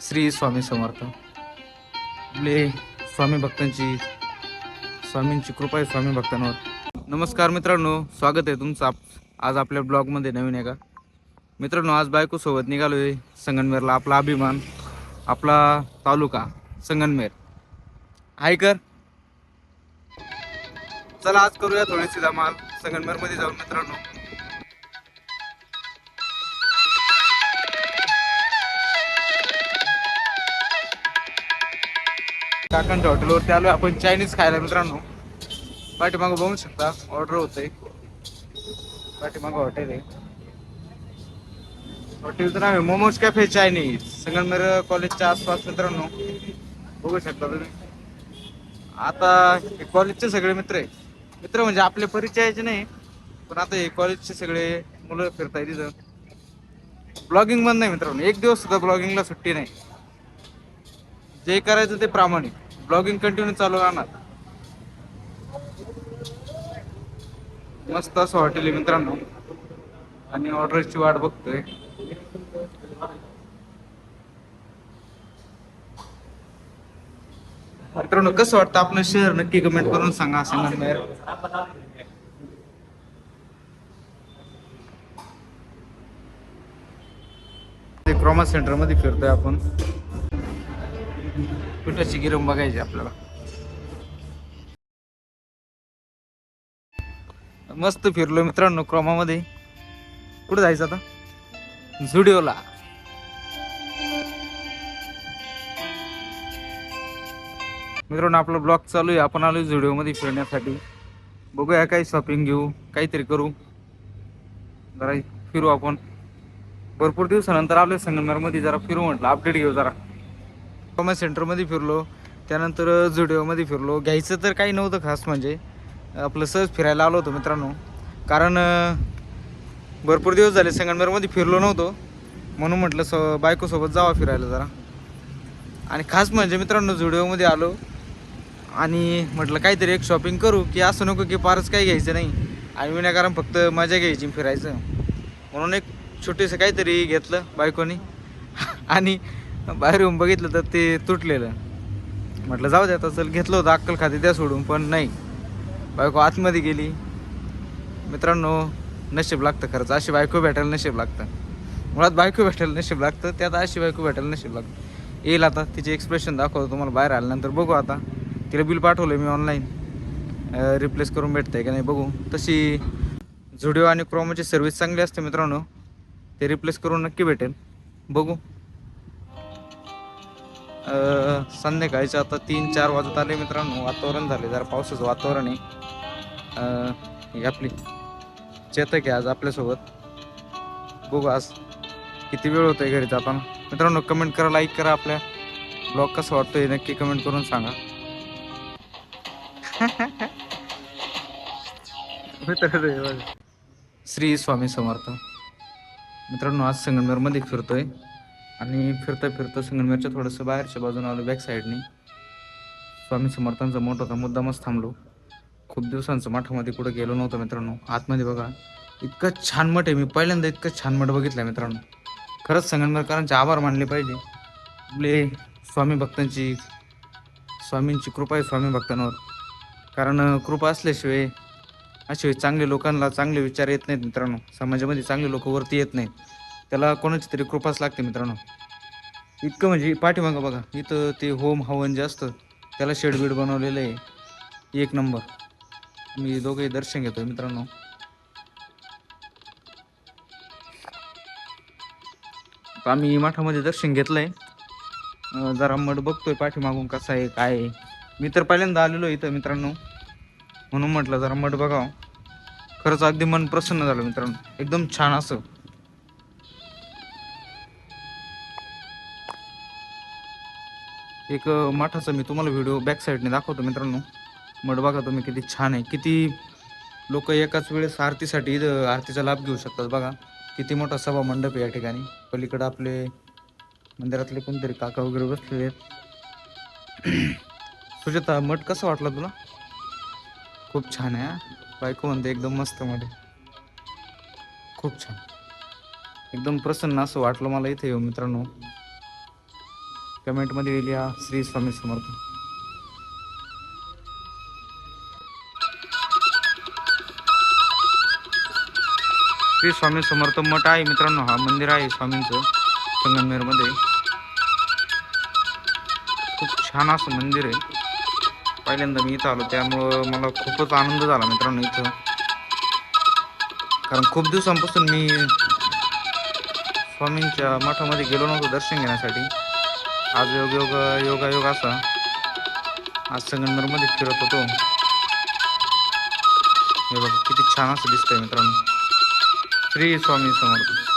श्री स्वामी समर्थ. आपले स्वामी भक्तांची स्वामींची कृपा आहे स्वामी भक्तांवर. नमस्कार मित्रांनो स्वागत आहे तुमचं आप- आज आपल्या ब्लॉगमध्ये नवीन आहे का मित्रांनो आज बायको सोबत निघालोय संगनमेरला आपला अभिमान आपला तालुका संगनमेर. हाय कर. चला आज करूया थोडीशी धमाल संगनमेरमध्ये जाऊन मित्रांनो. काकांच्या हॉटेलवरती आलो आपण चायनीज खायला मित्रांनो. पाठीमागं बघू शकता ऑर्डर होतंय. पाठीमागं हॉटेल आहे. हॉटेलचं नाव आहे मोमोज कॅफे चायनीज संगमनेर कॉलेजच्या आसपास मित्रांनो. बघू शकता तुम्ही. आता हे कॉलेजचे सगळे मित्र आहे मित्र म्हणजे आपले परिचयाचे नाही पण आता हे कॉलेजचे सगळे मुलं फिरताय तिथं ब्लॉगिंग बंद नाही मित्रांनो. एक दिवस सुद्धा ब्लॉगिंगला सुट्टी नाही. जे करायचं ते प्रामाणिक. ब्लॉगिंग कंटिन्यू चालू राहणार. मस्त असं हॉटेल आहे मित्रांनो. आणि ऑर्डरची वाट बघतोय. मित्रांनो कसं वाटतं आपलं शेअर नक्की कमेंट करून सांगा संगमनेर ते क्रोमा सेंटरमध्ये फिरतोय आपण. पिठाची गिरम बघायची आपल्याला. मस्त फिरलो मित्रांनो क्रमामध्ये. कुठे जायचं आता? झुडिओला. मित्रांनो आपला ब्लॉग चालू आहे. आपण आलो झुडिओमध्ये फिरण्यासाठी. बघूया काही शॉपिंग घेऊ काहीतरी करू. जरा फिरू आपण. भरपूर दिवसानंतर आलोय संगमनेरमध्ये जरा फिरू म्हटलं. अपडेट घेऊ जरा. कॉमर्स सेंटरमध्ये फिरलो त्यानंतर झुडिओमध्ये फिरलो. घ्यायचं तर काही नव्हतं खास म्हणजे आपलं सहज फिरायला आलो होतो मित्रांनो. कारण भरपूर दिवस झाले संगमनेरमध्ये फिरलो नव्हतो. म्हणून म्हटलं स बायकोसोबत जावा फिरायला जरा. आणि खास म्हणजे मित्रांनो झुडिओमध्ये आलो. आणि म्हटलं काहीतरी एक शॉपिंग करू की असं नको की फारच काही घ्यायचं नाही. आणि विनाकारण फक्त मजा घ्यायची फिरायचं. म्हणून एक छोटेसं काहीतरी घेतलं बायकोनी. आणि बाहेर येऊन बघितलं तर ते तुटलेलं. म्हटलं जाऊ द्या आता चल घेतलं होतं अक्कल खाते त्या सोडून पण नाही. बायको आतमध्ये गेली. मित्रांनो नशीब लागतं खरंच. अशी बायको भेटायला नशीब लागतं. मुळात बायको भेटायला नशीब लागतं त्यात अशी बायको भेटायला नशीब लागतं. येईल आता तिचे एक्सप्रेशन दाखवतो तुम्हाला बाहेर आल्यानंतर. बघू आता. तिला बिल पाठवलं मी ऑनलाईन रिप्लेस करून भेटतंय का नाही बघू. तशी झुडिओ आणि क्रोमाची सर्व्हिस चांगली असते मित्रांनो. ते रिप्लेस करून नक्की भेटेल. बघू. संध्याकाळचे आता तीन चार वाजत आले मित्रांनो. वातावरण झाले जरा पावसाचं वातावरण आहे. ही आपली चेतक आहे आज आपल्यासोबत. बघू आज किती वेळ होतोय घरी जाताना. मित्रांनो कमेंट करा लाईक करा आपल्या. ब्लॉग कसं वाटतोय नक्की कमेंट करून सांगा. श्री स्वामी समर्थ. मित्रांनो आज संगमनेरमध्ये फिरतोय. आणि फिरता फिरता संगमनेरच्या थोडंसं बाहेरच्या बाजूने आलो बॅक साईडनी स्वामी समर्थांचा मोठा होता मुद्दामच थांबलो. खूप दिवसांचं मठामध्ये कुठं गेलो नव्हतं मित्रांनो. आतमध्ये बघा इतकं छान मठ आहे. मी पहिल्यांदा इतकं छान मठ बघितलं मित्रांनो. खरंच संगमनेरकरांचे आभार मानले पाहिजे. आपले स्वामी भक्तांची स्वामींची कृपा आहे स्वामी भक्तांवर. कारण कृपा असल्याशिवाय असे चांगले लोकांना चांगले विचार येत नाहीत मित्रांनो. समाजामध्ये चांगले लोक वरती येत नाहीत. त्याला कोणाची तरी कृपाच लागते मित्रांनो. इतकं म्हणजे पाठीमागं बघा इथं ते होम हवन जे असतं त्याला शेडबीड बनवलेलं आहे. एक नंबर. मी दोघे दर्शन घेतोय मित्रांनो. आम्ही मठामध्ये दर्शन घेतलंय. आहे जरा मठ बघतोय पाठीमागून कसं आहे काय आहे. मी तर पहिल्यांदा आलेलो इथं मित्रांनो. म्हणून म्हटलं जरा मठ बघावं. खरंच अगदी मन प्रसन्न झालं मित्रांनो. एकदम छान असं. एक अं, मठाचा मी तुम्हाला व्हिडिओ बॅक साईडने दाखवतो मित्रांनो. मठ बघा तुम्ही किती छान आहे. किती लोक एकाच वेळेस आरतीसाठी इथं आरतीचा लाभ घेऊ शकतात बघा. किती मोठा सभा मंडप आहे या ठिकाणी. पलीकडं आपले मंदिरातले कोणतरी काका वगैरे बसलेले आहेत. सुजाता मठ कसं वाटलं तुला? खूप छान आहे बायको म्हणते एकदम मस्त मध्ये खूप छान. एकदम प्रसन्न असं वाटलं मला इथे येऊ मित्रांनो. कमेंटमध्ये लिहा श्री स्वामी समर्थ. श्री स्वामी समर्थ मठ आहे मित्रांनो हा मंदिर आहे स्वामींचं संगमनेरमध्ये. खूप छान असं मंदिर आहे. पहिल्यांदा मी इथं आलो त्यामुळं मला खूपच आनंद झाला मित्रांनो इथं. कारण खूप दिवसांपासून मी स्वामींच्या मठामध्ये गेलो नव्हतो दर्शन घेण्यासाठी. आज योग योग योगा योग असा. आज संगमनेरमध्ये फिरत होतो. हे बघा किती छान असं दिसतंय मित्रांनो. श्री स्वामी समर्थ.